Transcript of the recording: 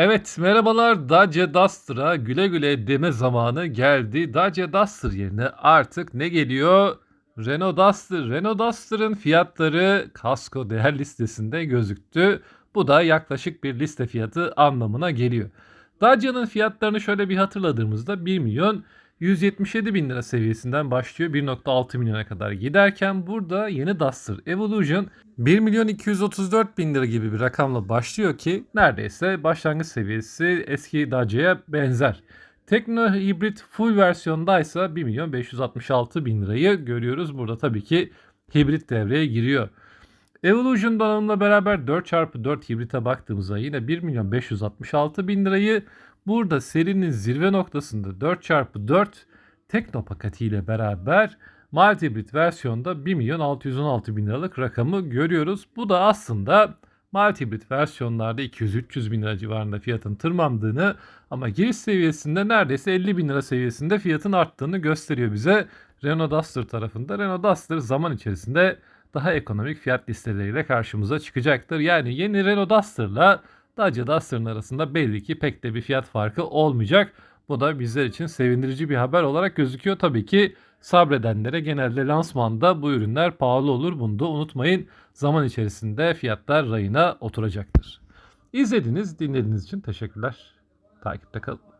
Evet, merhabalar. Dacia Duster'a güle güle deme zamanı geldi. Dacia Duster yerine artık ne geliyor? Renault Duster. Renault Duster'ın fiyatları kasko değer listesinde gözüktü. Bu da yaklaşık bir liste fiyatı anlamına geliyor. Dacia'nın fiyatlarını şöyle bir hatırladığımızda 1 milyon 177 bin lira seviyesinden başlıyor 1.6 milyona kadar giderken burada yeni Duster Evolution 1 milyon 234 bin lira gibi bir rakamla başlıyor ki neredeyse başlangıç seviyesi eski Dacia'ya benzer. Tekno hibrit full versiyondaysa 1 milyon 566 bin lirayı görüyoruz. Burada tabii ki hibrit devreye giriyor. Evolution donanımla beraber 4x4 hibrite baktığımızda yine 1 milyon 566 bin lirayı burada serinin zirve noktasında 4x4 Tekno paketiyle beraber mild hibrit versiyonda 1 milyon 616 bin liralık rakamı görüyoruz. Bu da aslında mild hibrit versiyonlarda 200-300 bin lira civarında fiyatın tırmandığını ama giriş seviyesinde neredeyse 50 bin lira seviyesinde fiyatın arttığını gösteriyor bize Renault Duster tarafında. Renault Duster zaman içerisinde daha ekonomik fiyat listeleriyle karşımıza çıkacaktır. Yani yeni Renault Duster'la Dacia Duster'ın arasında belli ki pek de bir fiyat farkı olmayacak. Bu da bizler için sevindirici bir haber olarak gözüküyor. Tabii ki sabredenlere genelde lansmanda bu ürünler pahalı olur. Bunu da unutmayın. Zaman içerisinde fiyatlar rayına oturacaktır. İzlediğiniz, dinlediğiniz için teşekkürler. Takipte kalın.